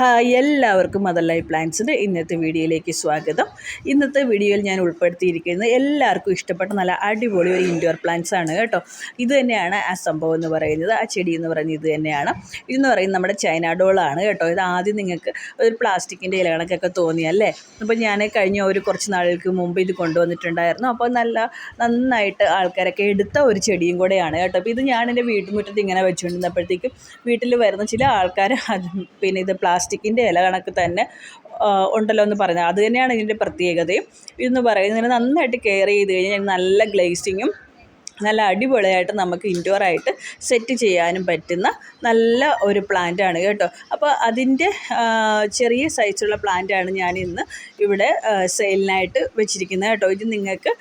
Hi എല്ലാവർക്കും mother life പ്ലാൻസിന്റെ ഇന്നത്തെ വീഡിയോയിലേക്ക് സ്വാഗതം. ഇന്നത്തെ വീഡിയോയിൽ ഞാൻ ഉൾപ്പെടുത്തിയിരിക്കുന്നത് എല്ലാവർക്കും ഇഷ്ടപ്പെട്ട നല്ല അടിപൊളി ഒരു ഇൻഡോർ പ്ലാന്റ്സ് ആണ് കേട്ടോ. ഇത് തന്നെയാണ് ആ സംഭവം എന്ന് പറയുന്നത്. ആ ചെടി എന്ന് പറയുന്നത് ഇത് തന്നെയാണ്. ഇതെന്ന് പറയുന്നത് നമ്മുടെ ചൈന ഡോളാണ് കേട്ടോ. ഇത് ആദ്യം നിങ്ങൾക്ക് ഒരു പ്ലാസ്റ്റിക്കിന്റെ ഇലകണക്കൊക്കെ തോന്നിയല്ലേ അപ്പോൾ ഞാൻ കഴിഞ്ഞ ഒരു കുറച്ച് നാളുകൾക്ക് മുമ്പ് ഇത് കൊണ്ടുവന്നിട്ടുണ്ടായിരുന്നു. അപ്പോൾ നല്ല നന്നായിട്ട് ആൾക്കാരൊക്കെ എടുത്ത ഒരു ചെടിയും കൂടെയാണ് കേട്ടോ. അപ്പോൾ ഇത് ഞാൻ എന്റെ വീട്ടുമുറ്റത്ത് ഇങ്ങനെ വെച്ചുകൊണ്ടിരുന്നപ്പോഴത്തേക്കും വീട്ടിൽ വരുന്ന ചില ആൾക്കാർ പിന്നെ ഇത് പ്ലാസ്റ്റിക്കിന്റെ ഇല കണക്ക് തന്നെ ഉണ്ടല്ലോ എന്ന് പറഞ്ഞാൽ. അത് തന്നെയാണ് ഇതിന്റെ പ്രത്യേകതയും. ഇതെന്ന് പറയുന്നത് നന്നായിട്ട് കെയർ ചെയ്ത് കഴിഞ്ഞാൽ നല്ല ഗ്ലേസിങ്ങും നല്ല അടിപൊളിയായിട്ട് നമുക്ക് ഇൻഡോർ ആയിട്ട് സെറ്റ് ചെയ്യാനും പറ്റുന്ന നല്ല ഒരു പ്ലാന്റ് ആണ് കേട്ടോ. അപ്പോൾ അതിന്റെ ചെറിയ സൈസുള്ള പ്ലാന്റ് ആണ് ഞാൻ ഇന്ന് ഇവിടെ സെയിലിനായിട്ട് വെച്ചിരിക്കുന്നത് കേട്ടോ. ഇത് നിങ്ങൾക്ക്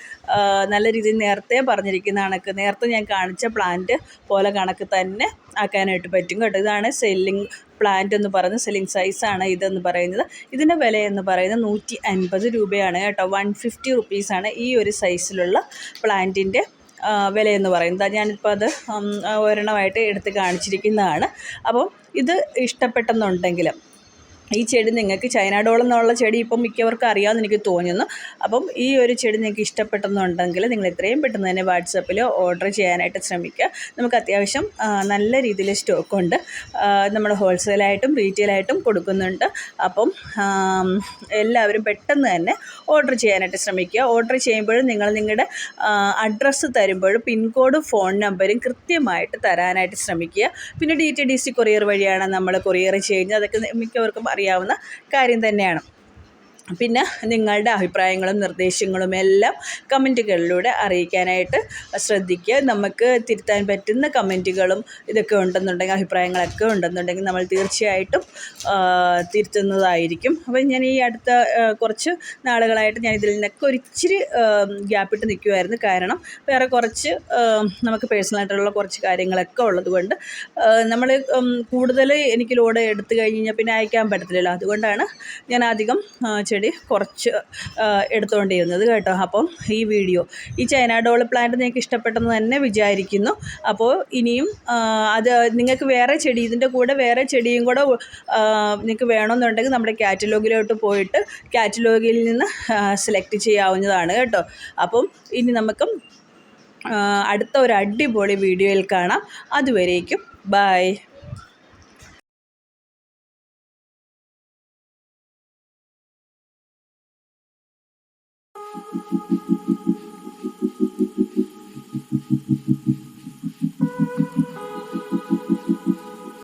നല്ല രീതിയിൽ നേരത്തെ പറഞ്ഞിരിക്കുന്ന കണക്ക് നേരത്തെ ഞാൻ കാണിച്ച പ്ലാന്റ് പോലെ കണക്ക് തന്നെ ആക്കാനായിട്ട് പറ്റും കേട്ടോ. ഇതാണ് സെല്ലിങ് പ്ലാന്റ് എന്ന് പറയുന്നത് സെല്ലിംഗ് സൈസാണ് ഇതെന്ന് പറയുന്നത്. ഇതിന്റെ വില എന്ന് പറയുന്നത് നൂറ്റി അൻപത് രൂപയാണ് കേട്ടോ. വൺ ഫിഫ്റ്റി റുപ്പീസാണ് ഈ ഒരു സൈസിലുള്ള പ്ലാന്റിന്റെ വിലയെന്ന് പറയുന്നത് ഞാനിപ്പോൾ അത് ഒരെണ്ണമായിട്ട് എടുത്ത് കാണിച്ചിരിക്കുന്നതാണ്. അപ്പം ഇത് ഇഷ്ടപ്പെട്ടെന്നുണ്ടെങ്കിൽ ഈ ചെടി നിങ്ങൾക്ക് ചൈന ഡോൾ എന്നുള്ള ചെടി ഇപ്പം മിക്കവർക്കും അറിയാമെന്ന് എനിക്ക് തോന്നുന്നു. അപ്പം ഈ ഒരു ചെടി നിങ്ങൾക്ക് ഇഷ്ടപ്പെട്ടെന്നുണ്ടെങ്കിൽ നിങ്ങൾ എത്രയും പെട്ടെന്ന് തന്നെ വാട്സപ്പിൽ ഓർഡർ ചെയ്യാനായിട്ട് ശ്രമിക്കുക. നമുക്ക് അത്യാവശ്യം നല്ല രീതിയിൽ സ്റ്റോക്കുണ്ട് നമ്മൾ ഹോൾസെയിലായിട്ടും റീറ്റെയിലായിട്ടും കൊടുക്കുന്നുണ്ട്. അപ്പം എല്ലാവരും പെട്ടെന്ന് തന്നെ ഓർഡർ ചെയ്യാനായിട്ട് ശ്രമിക്കുക. ഓർഡർ ചെയ്യുമ്പോഴും നിങ്ങൾ നിങ്ങളുടെ അഡ്രസ്സ് തരുമ്പോഴും പിൻകോഡും ഫോൺ നമ്പരും കൃത്യമായിട്ട് തരാനായിട്ട് ശ്രമിക്കുക. പിന്നെ D T D C courier വഴിയാണ് നമ്മൾ കൊറിയർ ചെയ്യുന്നത്. അതൊക്കെ മിക്കവർക്കും അറിയാവുന്ന കാര്യം തന്നെയാണ്. പിന്നെ നിങ്ങളുടെ അഭിപ്രായങ്ങളും നിർദ്ദേശങ്ങളും എല്ലാം കമന്റുകളിലൂടെ അറിയിക്കാനായിട്ട് ശ്രദ്ധിക്കുക. നമുക്ക് തിരുത്താൻ പറ്റുന്ന കമന്റുകളും ഇതൊക്കെ ഉണ്ടെന്നുണ്ടെങ്കിൽ അഭിപ്രായങ്ങളൊക്കെ ഉണ്ടെന്നുണ്ടെങ്കിൽ നമ്മൾ തീർച്ചയായിട്ടും തിരുത്തുന്നതായിരിക്കും. അപ്പോൾ ഞാൻ ഈ അടുത്ത കുറച്ച് നാളുകളായിട്ട് ഞാൻ ഇതിൽ നിന്നൊക്കെ ഒരിച്ചിരി ഗ്യാപ്പിട്ട് നിൽക്കുമായിരുന്നു കാരണം വേറെ കുറച്ച് നമുക്ക് പേഴ്സണലായിട്ടുള്ള കുറച്ച് കാര്യങ്ങളൊക്കെ ഉള്ളതുകൊണ്ട് നമ്മൾ കൂടുതൽ എനിക്ക് ലോഡ് എടുത്തു കഴിഞ്ഞ് കഴിഞ്ഞാൽ പിന്നെ അയക്കാൻ പറ്റത്തില്ലല്ലോ. അതുകൊണ്ടാണ് ഞാൻ അധികം ചെടി കുറച്ച് എടുത്തുകൊണ്ടിരുന്നത് കേട്ടോ. അപ്പം ഈ വീഡിയോ ഈ ചൈന ഡോൾ പ്ലാന്റ് നിങ്ങൾക്ക് ഇഷ്ടപ്പെട്ടെന്ന് തന്നെ വിചാരിക്കുന്നു. അപ്പോൾ ഇനിയും അത് നിങ്ങൾക്ക് വേറെ ചെടി ഇതിന്റെ കൂടെ വേറെ ചെടിയും കൂടെ നിങ്ങൾക്ക് വേണമെന്നുണ്ടെങ്കിൽ നമ്മുടെ കാറ്റലോഗിലോട്ട് പോയിട്ട് കാറ്റലോഗിൽ നിന്ന് സെലക്ട് ചെയ്യാവുന്നതാണ് കേട്ടോ. അപ്പം ഇനി നമുക്ക് അടുത്ത ഒരു അടിപൊളി വീഡിയോയിൽ കാണാം. അതുവരേക്കും ബൈ.